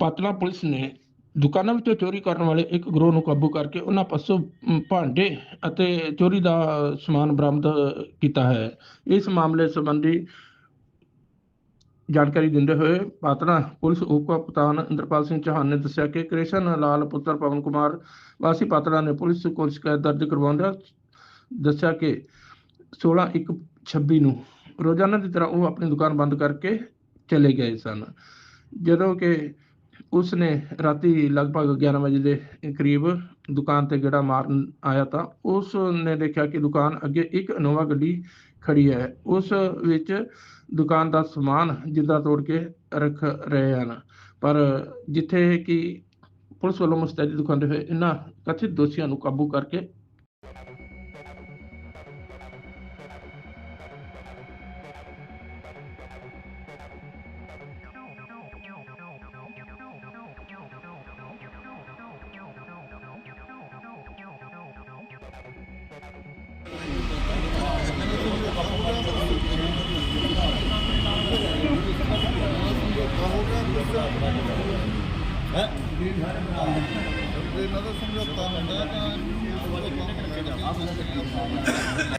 ਪਾਤਲਾ police ਨੇ ਦੁਕਾਨਾਂ ਵਿੱਚੋਂ ਚੋਰੀ ਕਰਨ ਵਾਲੇ ਇੱਕ ਗਰੋਹ ਨੂੰ ਕਾਬੂ ਕਰਕੇ ਉਹਨਾਂ ਪਾਸੋਂ ਭਾਂਡੇ ਅਤੇ ਚੋਰੀ ਦਾ ਸਮਾਨ ਬਰਾਮਦ ਕੀਤਾ ਹੈ। ਇਸ ਮਾਮਲੇ ਸੰਬੰਧੀ ਜਾਣਕਾਰੀ ਦਿੰਦੇ ਹੋਏ ਪਾਤਲਾ ਪੁਲਿਸ ਉਪ ਕਪਤਾਨ ਇੰਦਰਪਾਲ ਸਿੰਘ ਚੌਹਾਨ ਨੇ ਦੱਸਿਆ ਕਿ ਕ੍ਰਿਸ਼ਨ ਲਾਲ ਪੁੱਤਰ ਪਵਨ ਕੁਮਾਰ ਵਾਸੀ ਪਾਤਨਾ ਨੇ ਪੁਲਿਸ ਕੋਲ ਸ਼ਿਕਾਇਤ ਦਰਜ ਕਰਵਾਉਂਦਿਆਂ ਦੱਸਿਆ ਕਿ 16 ਇੱਕ 26 ਨੂੰ ਰੋਜ਼ਾਨਾ ਦੀ ਤਰ੍ਹਾਂ ਉਹ ਆਪਣੀ ਦੁਕਾਨ ਬੰਦ ਕਰਕੇ ਚਲੇ ਗਏ ਸਨ। ਜਦੋਂ ਕਿ ਉਸ ਨੇ ਰਾਤੀ ਲਗਭਗ 11 ਵਜੇ ਦੇ ਕਰੀਬ ਦੁਕਾਨ ਤੇ ਗੇੜਾ ਮਾਰਨ ਆਇਆ ਤਾਂ ਉਸ ਨੇ ਦੇਖਿਆ ਕਿ ਦੁਕਾਨ ਅੱਗੇ ਇੱਕ ਇਨੋਵਾ ਗੱਡੀ ਖੜੀ ਹੈ। ਉਸ ਵਿੱਚ ਦੁਕਾਨ ਦਾ ਸਮਾਨ ਜਿੱਦਾਂ ਤੋੜ ਕੇ ਰੱਖ ਰਹੇ ਹਨ। ਪਰ ਜਿੱਥੇ ਕਿ ਪੁਲਿਸ ਵੱਲੋਂ ਮੁਸਤੈਦੀ ਦਿਖਾਉਂਦੇ ਹੋਏ ਇਹਨਾਂ ਕਥਿਤ ਦੋਸ਼ੀਆਂ ਨੂੰ ਕਾਬੂ ਕਰਕੇ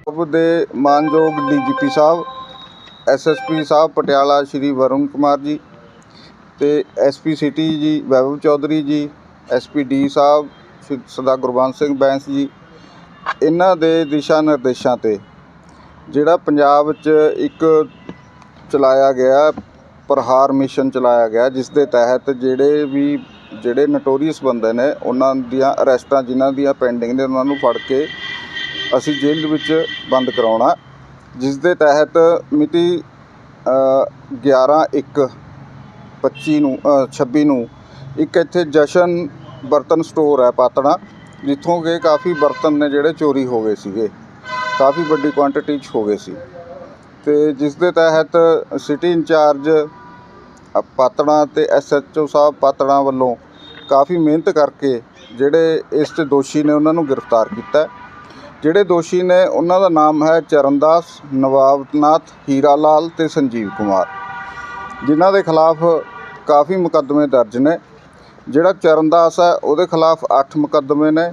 ਪੰਜਾਬ ਦੇ ਮਾਨਯੋਗ ਡੀਜੀਪੀ ਸਾਹਿਬ, ਐਸਐਸਪੀ ਸਾਹਿਬ ਪਟਿਆਲਾ ਸ਼੍ਰੀ ਵਰੁਣ ਕੁਮਾਰ ਜੀ ਤੇ SP city ji Vaibhav Chaudhary ji, SP D ਸਾਹਿਬ ਸ਼੍ਰੀ ਸਰਦਾਰ ਗੁਰਬੰਸ ਸਿੰਘ ਬੈਂਸ ਜੀ, ਇਹਨਾਂ ਦੇ ਦਿਸ਼ਾ ਨਿਰਦੇਸ਼ਾਂ ਤੇ ਜਿਹੜਾ ਪੰਜਾਬ 'ਚ ਇੱਕ ਚਲਾਇਆ ਗਿਆ, ਪ੍ਰਹਾਰ ਮਿਸ਼ਨ ਚਲਾਇਆ ਗਿਆ, ਜਿਸ ਦੇ ਤਹਿਤ ਜਿਹੜੇ ਵੀ ਜਿਹੜੇ ਨਟੋਰੀਅਸ ਬੰਦੇ ਨੇ ਉਹਨਾਂ ਦੀਆਂ ਅਰੈਸਟਾਂ ਜਿਨ੍ਹਾਂ ਦੀਆਂ ਪੈਂਡਿੰਗ ਨੇ ਉਹਨਾਂ ਨੂੰ ਫੜ ਕੇ ਅਸੀਂ ਜੇਲ੍ਹ ਵਿੱਚ ਬੰਦ ਕਰਾਉਣਾ। ਜਿਸ ਦੇ ਤਹਿਤ ਮਿਤੀ 11 1 25 ਨੂੰ ਅ, 26 ਨੂੰ ਇੱਕ ਇੱਥੇ ਜਸ਼ਨ ਬਰਤਨ ਸਟੋਰ ਹੈ ਪਾਤੜਾ ਜਿੱਥੋਂ ਕਿ ਕਾਫੀ ਬਰਤਨ ਨੇ ਜਿਹੜੇ ਚੋਰੀ ਹੋ ਗਏ ਸੀਗੇ। ਕਾਫੀ ਵੱਡੀ ਕੁਆਂਟੀਟੀ 'ਚ ਹੋ ਗਏ ਸੀ। ਤੇ ਜਿਸ ਦੇ ਤਹਿਤ ਸਿਟੀ ਇੰਚਾਰਜ ਅ, ਪਾਤੜਾ ਤੇ ਐਸਐਚਓ ਸਾਹਿਬ ਪਾਤੜਾ ਵੱਲੋਂ ਕਾਫੀ ਮਿਹਨਤ ਕਰਕੇ ਜਿਹੜੇ ਇਸ 'ਚ ਦੋਸ਼ੀ ਨੇ ਉਹਨਾਂ ਨੂੰ ਗ੍ਰਿਫਤਾਰ ਕੀਤਾ ਜਿਹੜੇ ਦੋਸ਼ੀ ਨੇ ਉਹਨਾਂ ਦਾ ਨਾਮ ਹੈ ਚਰਨਦਾਸ ਨਵਾਬਨਾਥ ਹੀਰਾ ਲਾਲ ਤੇ ਸੰਜੀਵ ਕੁਮਾਰ। ਜਿਨ੍ਹਾਂ ਦੇ ਖਿਲਾਫ ਕਾਫੀ ਮੁਕੱਦਮੇ ਦਰਜ ਨੇ। ਜਿਹੜਾ ਚਰਨਦਾਸ ਹੈ, ਉਹਦੇ ਖਿਲਾਫ 8 ਮੁਕੱਦਮੇ ਨੇ,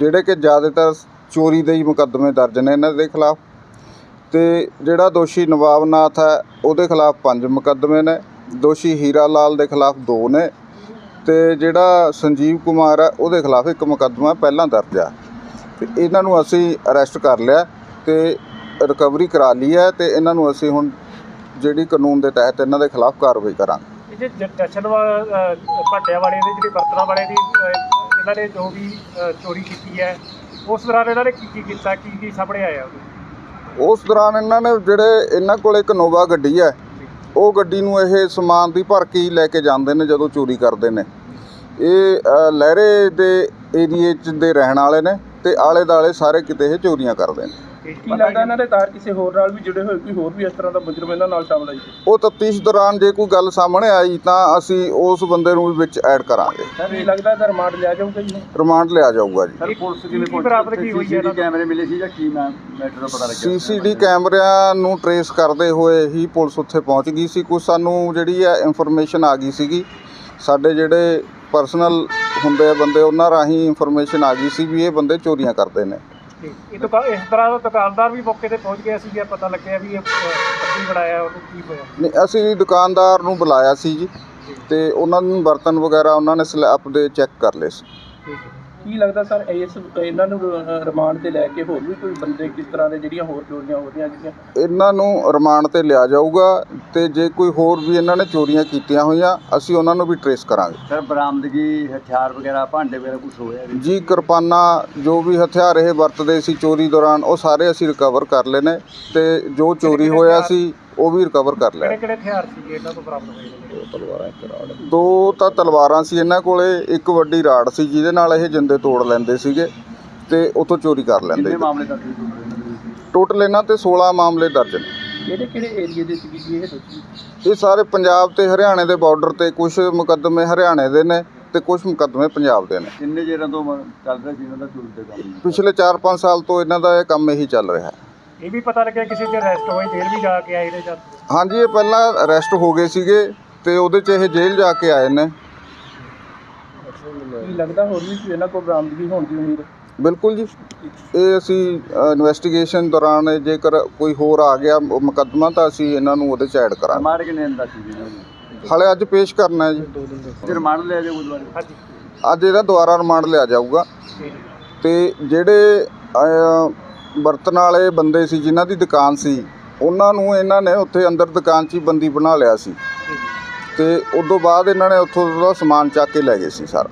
ਜਿਹੜੇ ਕਿ ਜ਼ਿਆਦਾਤਰ ਚੋਰੀ ਦੇ ਹੀ ਮੁਕੱਦਮੇ ਦਰਜ ਨੇ ਇਹਨਾਂ ਦੇ ਖਿਲਾਫ। ਤੇ ਜਿਹੜਾ ਦੋਸ਼ੀ ਨਵਾਬਨਾਥ ਹੈ, ਉਹਦੇ ਖਿਲਾਫ 5 ਮੁਕੱਦਮੇ ਨੇ। ਦੋਸ਼ੀ ਹੀਰਾ ਲਾਲ ਦੇ ਖਿਲਾਫ 2 ਨੇ। ਤੇ ਜਿਹੜਾ ਸੰਜੀਵ ਕੁਮਾਰ ਹੈ ਉਹਦੇ ਖਿਲਾਫ ਇੱਕ ਮੁਕੱਦਮਾ ਪਹਿਲਾਂ ਦਰਜ ਆ। ਤੇ ਇਹਨਾਂ ਨੂੰ ਅਸੀਂ ਅਰੈਸਟ ਕਰ ਲਿਆ ਤੇ ਰਿਕਵਰੀ ਕਰਾ ਲਈ ਹੈ ਤੇ ਇਹਨਾਂ ਨੂੰ ਅਸੀਂ ਹੁਣ ਜਿਹੜੀ ਕਾਨੂੰਨ ਦੇ ਤਹਿਤ ਇਹਨਾਂ ਦੇ ਖਿਲਾਫ ਕਾਰਵਾਈ ਕਰਾਂਗੇ। ਇਹ ਜੇ ਜ- ਜਸ਼ਨ ਵਾ- ਅ, ਭਾਟਿਆਂ ਵਾਲੇ ਦੇ ਜਿਹੜੇ ਬਰਤਨਾਂ ਵਾਲੇ ਦੀ ਅ, ਇਹਨਾਂ ਨੇ ਜੋ ਵੀ ਅ, ਚੋਰੀ ਕੀਤੀ ਹੈ ਉਸ ਦੌਰਾਨ ਇਹਨਾਂ ਨੇ ਕੀ ਕੀ ਕੀਤਾ ਕੀ ਕੀ ਸਾਹਮਣੇ ਆਇਆ ਉਹਦੇ? ਉਸ ਦੌਰਾਨ ਇਹਨਾਂ ਨੇ ਜਿਹੜੇ ਇਹਨਾਂ ਕੋਲ ਇੱਕ ਨੋਵਾ ਗੱਡੀ ਹੈ ਉਹ ਗੱਡੀ ਨੂੰ ਇਹ ਸਮਾਨ ਦੀ ਭਰ ਕੇ ਲੈ ਕੇ ਜਾਂਦੇ ਨੇ ਜਦੋਂ ਚੋਰੀ ਕਰਦੇ ਨੇ। ਇਹ ਲਹਿਰੇ ਦੇ ਏਰੀਏ 'ਚ ਦੇ ਰਹਿਣ ਵਾਲੇ ਨੇ ਤੇ ਆਲੇ ਦਾਲੇ ਸਾਰੇ ਕਿਤੇ ਇਹ ਚੋਰੀਆਂ ਕਰਦੇ ਨੇ। ਕੀ ਲੱਗਦਾ ਇਹਨਾਂ ਦੇ ਤਾਰ ਕਿਸੇ ਹੋਰ ਨਾਲ ਵੀ ਜੁੜੇ ਹੋਏ ਕੋਈ ਹੋਰ ਵੀ ਇਸ ਤਰ੍ਹਾਂ ਦਾ ਮੁਜਰਮ ਇਹਨਾਂ ਨਾਲ ਸ਼ਾਮਲ ਹੈ ਜੀ ਉਹ ਤਫਤੀਸ਼ ਦੌਰਾਨ ਜੇ ਕੋਈ ਗੱਲ ਸਾਹਮਣੇ ਆਈ ਤਾਂ ਅਸੀਂ ਉਸ ਬੰਦੇ ਨੂੰ ਵੀ ਵਿੱਚ ਐਡ ਕਰਾਂਗੇ। ਸਰ ਇਹ ਲੱਗਦਾ ਇਹਦਾ ਰਿਮਾਂਡ ਲਿਆ ਜਾਊਗਾ ਜੀ? ਰਿਮਾਂਡ ਲਿਆ ਜਾਊਗਾ ਜੀ। ਸਰ ਪੁਲਿਸ ਕਿਵੇਂ ਕੀ ਬਰਾਬਰ ਕੀ ਹੋਈ ਹੈ ਇਹਨਾਂ ਤੋਂ? ਕੈਮਰੇ ਮਿਲੇ ਸੀ ਜਾਂ ਕੀ ਮੈਂ ਮੈਟਰ ਦਾ ਪਤਾ ਲੱਗਿਆ? ਸੀਸੀਡੀ ਕੈਮਰਿਆਂ ਨੂੰ ਟਰੇਸ ਕਰਦੇ ਹੋਏ ਹੀ ਪੁਲਿਸ ਉੱਥੇ ਪਹੁੰਚ ਗਈ ਸੀ। ਕੁਝ ਸਾਨੂੰ ਜਿਹੜੀ ਹੈ ਇਨਫੋਰਮੇਸ਼ਨ ਆ ਗਈ ਸੀਗੀ ਸਾਡੇ ਜਿਹੜੇ ਪਰਸਨਲ ਹੁੰਦੇ ਆ ਬੰਦੇ ਉਹਨਾਂ ਰਾਹੀਂ ਇਨਫੋਰਮੇਸ਼ਨ ਆ ਗਈ ਸੀ ਵੀ ਇਹ ਬੰਦੇ ਚੋਰੀਆਂ ਕਰਦੇ ਨੇ। ਇਹ ਦੁਕਾ ਇਸ ਤਰ੍ਹਾਂ ਦਾ ਦੁਕਾਨਦਾਰ ਵੀ ਮੌਕੇ ਤੇ ਪਹੁੰਚ ਗਿਆ ਸੀ ਪਤਾ ਲੱਗਿਆ ਵੀ ਇਹ ਪੱਤੀ ਬਣਾਇਆ ਉਹਨੂੰ ਕੀ ਹੋਇਆ? ਨਹੀਂ ਅਸੀਂ ਦੁਕਾਨਦਾਰ ਨੂੰ ਬੁਲਾਇਆ ਸੀ ਜੀ ਤੇ ਉਹਨਾਂ ਨੂੰ ਬਰਤਨ ਵਗੈਰਾ ਉਹਨਾਂ ਨੇ ਸਲੈਬ ਦੇ ਚੈੱਕ ਕਰ ਲਏ ਸੀ। ਠੀਕ ਹੈ। ਕੀ ਲੱਗਦਾ ਸਰ ਇਸ ਇਹਨਾਂ ਨੂੰ ਰਿਮਾਂਡ ਤੇ ਲੈ ਕੇ ਹੋਰ ਵੀ ਕੋਈ ਬੰਦੇ ਕਿਸ ਤਰ੍ਹਾਂ ਦੇ ਜਿਹੜੀਆਂ ਹੋਰ ਚੋਰੀਆਂ ਹੋ ਰਹੀਆਂ ਜਿਹੜੀਆਂ? ਇਹਨਾਂ ਨੂੰ ਰਿਮਾਂਡ ਤੇ ਲਿਆ ਜਾਊਗਾ ਤੇ ਜੇ ਕੋਈ ਹੋਰ ਵੀ ਇਹਨਾਂ ਨੇ ਚੋਰੀਆਂ ਕੀਤੀਆਂ ਹੋਈਆਂ ਅਸੀਂ ਉਹਨਾਂ ਨੂੰ ਵੀ ਟਰੇਸ ਕਰਾਂਗੇ। ਸਰ ਬਰਾਮਦਗੀ ਹਥਿਆਰ ਵਗੈਰਾ ਭਾਂਡੇ ਵਗੈਰਾ ਕੁਝ ਹੋਇਆ ਜੀ? ਜੀ ਕਿਰਪਾਨਾਂ ਜੋ ਵੀ ਹਥਿਆਰ ਇਹ ਵਰਤਦੇ ਸੀ ਚੋਰੀ ਦੌਰਾਨ ਉਹ ਸਾਰੇ ਅਸੀਂ ਰਿਕਵਰ ਕਰ ਲਏ ਨੇ ਤੇ ਜੋ ਚੋਰੀ ਹੋਇਆ ਸੀ ਉਹ ਵੀ ਰਿਕਵਰ ਕਰ ਲਿਆ। ਕਿਹੜੇ ਕਿਹੜੇ ਹਥਿਆਰ ਸੀਗੇ? ਇਹਨਾਂ ਤੋਂ ਬਰਾਮਦ ਹੋਏ ਨੇ। ਦੋ ਤਾਂ ਤਲਵਾਰਾਂ ਸੀ ਇਹਨਾਂ ਕੋਲੇ ਇੱਕ ਵੱਡੀ ਰਾੜ ਸੀ ਜਿਹਦੇ ਨਾਲ ਇਹ ਜਿੰਦੇ ਤੋੜ ਲੈਂਦੇ ਸੀਗੇ ਤੇ ਉਥੋਂ ਚੋਰੀ ਕਰ ਲੈਂਦੇ ਕਿੰਨੇ ਮਾਮਲੇ ਦਰਜ ਹੋਏ ਦੇ? ਟੋਟਲ ਇਹਨਾਂ ਤੇ 16 ਮਾਮਲੇ ਦਰਜ ਨੇ। ਕਿਹੜੇ ਕਿਹੜੇ ਏਰੀਏ ਦੇ ਸੀ ਜੀ ਇਹ ਦੱਸੋ ਇਹ ਸਾਰੇ ਪੰਜਾਬ ਤੇ ਹਰਿਆਣੇ ਦੇ ਬਾਰਡਰ ਤੇ ਕੁਝ ਮੁਕੱਦਮੇ ਹਰਿਆਣੇ ਦੇ ਨੇ ਤੇ ਕੁਝ ਮੁਕੱਦਮੇ ਪੰਜਾਬ ਦੇ ਨੇ। ਕਿੰਨੇ ਚਿਰਾਂ ਤੋਂ ਚੱਲ ਰਿਹਾ ਸੀ ਇਹਨਾਂ ਦਾ ਚੋਰੀ ਦਾ ਕੰਮ? ਪਿਛਲੇ 4-5 ਸਾਲ ਤੋਂ ਇਹਨਾਂ ਦਾ ਇਹ ਕੰਮ ਇਹੀ ਚੱਲ ਰਿਹਾ ਹੈ। ਇਹ ਵੀ ਪਤਾ ਲੱਗਿਆ ਕਿਸੇ ਦੇ ਅਰੈਸਟ ਹੋਏ ਜੇਲ੍ਹ ਵੀ ਜਾ ਕੇ ਆਏ ਨੇ ਜਦ ਹਾਂਜੀ ਇਹ ਪਹਿਲਾਂ ਅਰੈਸਟ ਹੋ ਗਏ ਸੀਗੇ ਤੇ ਉਹਦੇ 'ਚ ਇਹ ਜੇਲ੍ਹ ਜਾ ਕੇ ਆਏ ਨੇ। ਕੀ ਲੱਗਦਾ ਹੋਰ ਵੀ ਕੋਈ ਇਹਨਾਂ ਕੋਲ ਬਰਾਮਦਗੀ ਹੋਣ ਦੀ ਉਮੀਦ? ਬਿਲਕੁਲ ਜੀ। ਇਹ ਅਸੀਂ ਇਨਵੈਸਟੀਗੇਸ਼ਨ ਦੌਰਾਨ ਜੇਕਰ ਕੋਈ ਹੋਰ ਆ ਗਿਆ ਮੁਕੱਦਮਾ ਤਾਂ ਅਸੀਂ ਇਹਨਾਂ ਨੂੰ ਉਹਦੇ ਚ ਐਡ ਕਰਾਂਗੇ। ਮਾਰ ਕੇ ਨੇ ਇਹਨਾਂ ਨੇ? ਹਾਲੇ ਅੱਜ ਪੇਸ਼ ਕਰਨਾ ਹੈ ਜੀ। ਰਿਮਾਂਡ ਲਿਆ ਜੇ ਬੁੱਧਵਾਰ ਹਾਂਜੀ। ਅੱਜ ਇਹਦਾ ਦੁਬਾਰਾ ਰਿਮਾਂਡ ਲਿਆ ਜਾਊਗਾ। ਤੇ ਜਿਹੜੇ ਵਰਤਣ ਵਾਲੇ ਬੰਦੇ ਸੀ, ਜਿਨ੍ਹਾਂ ਦੀ ਦੁਕਾਨ ਸੀ, ਉਹਨਾਂ ਨੂੰ ਇਹਨਾਂ ਨੇ ਉੱਥੇ ਅੰਦਰ ਦੁਕਾਨ 'ਚ ਹੀ ਬੰਦੀ ਬਣਾ ਲਿਆ ਸੀ। ਠੀਕ ਹੈ ਤੋਂ ਬਾਅਦ ਇਹਨਾਂ ਨੇ ਉੱਥੋਂ ਦਾ ਸਮਾਨ ਚੱਕ ਕੇ ਲੈ ਗਏ ਸੀ ਸਾਰਾ।